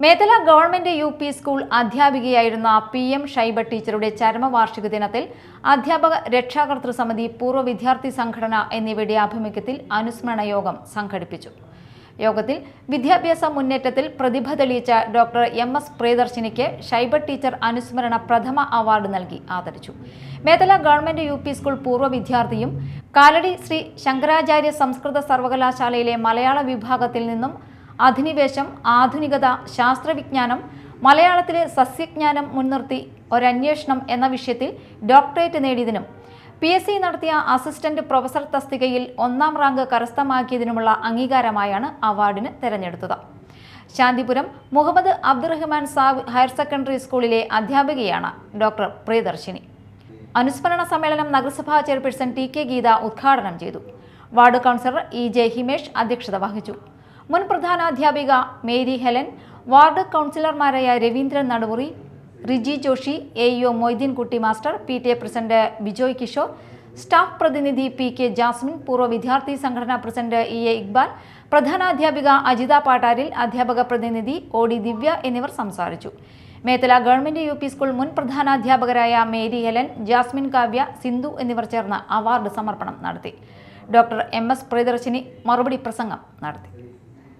Methala government U P school അധ്യാപികയായിരുന്ന P M Shaiba ടീച്ചറുടെ ചരമവാർഷിക ദിനത്തിൽ അധ്യാപക രക്ഷാകർതൃ സമിതി പൂർവ വിദ്യാർത്ഥി സംഘടന എന്നിവയുടെ ആഭിമുഖ്യത്തിൽ അനുസ്മരണ യോഗം സംഘടിപ്പിച്ചു. യോഗത്തിൽ വിദ്യാഭ്യാസ മുന്നേറ്റത്തിൽ പ്രതിഭ തെളിയിച്ച ഡോക്ടർ എം എസ് പ്രിയദർശിനിക്ക് ഷൈബ ടീച്ചർ അനുസ്മരണ പ്രഥമ അവാർഡ് നൽകി ആദരിച്ചു. Methala government U P school പൂർവ വിദ്യാർത്ഥിയും കാലടി ശ്രീ ശങ്കരാചാര്യ സംസ്കൃത സർവകലാശാലയിലെ മലയാള വിഭാഗത്തിൽ നിന്നും അധിനിവേശം ആധുനികത ശാസ്ത്രവിജ്ഞാനം മലയാളത്തിലെ സസ്യജ്ഞാനം മുൻനിർത്തി ഒരന്വേഷണം എന്ന വിഷയത്തിൽ ഡോക്ടറേറ്റ് നേടിയതിനും പി എസ് സി നടത്തിയ അസിസ്റ്റന്റ് പ്രൊഫസർ തസ്തികയിൽ ഒന്നാം റാങ്ക് കരസ്ഥമാക്കിയതിനുമുള്ള അംഗീകാരമായാണ് അവാർഡിന് തെരഞ്ഞെടുത്തത്. ശാന്തിപുരം മുഹമ്മദ് അബ്ദുറഹ്മാൻ സാബ് ഹയർ സെക്കൻഡറി സ്കൂളിലെ അധ്യാപികയാണ് ഡോക്ടർ പ്രിയദർശിനി. അനുസ്മരണ സമ്മേളനം നഗരസഭാ ചെയർപേഴ്സൺ ടി കെ ഗീത ഉദ്ഘാടനം ചെയ്തു. Ward councillor E J Himesh അധ്യക്ഷത വഹിച്ചു. മുൻ പ്രധാനാധ്യാപിക മേരി ഹെലൻ വാർഡ് കൗൺസിലർമാരായ Raveendran Nadumuri Riji Joshi A E O Moideenkutty master P T A president Bijoy Kishore staff പ്രതിനിധി പി കെ ജാസ്മിൻ പൂർവ വിദ്യാർത്ഥി സംഘടനാ പ്രസിഡന്റ് ഇ എ ഇക്ബാൽ പ്രധാനാധ്യാപിക അജിത പാട്ടാരിൽ അധ്യാപക പ്രതിനിധി ഒ ഡി ദിവ്യ എന്നിവർ സംസാരിച്ചു. Methala government U P school മുൻ പ്രധാനാധ്യാപകരായ Mary Helen Jasmine Kavya Sindhu എന്നിവർ ചേർന്ന് അവാർഡ് സമർപ്പണം നടത്തി. ഡോക്ടർ എം എസ് പ്രിയദർശിനി മറുപടി പ്രസംഗം നടത്തി.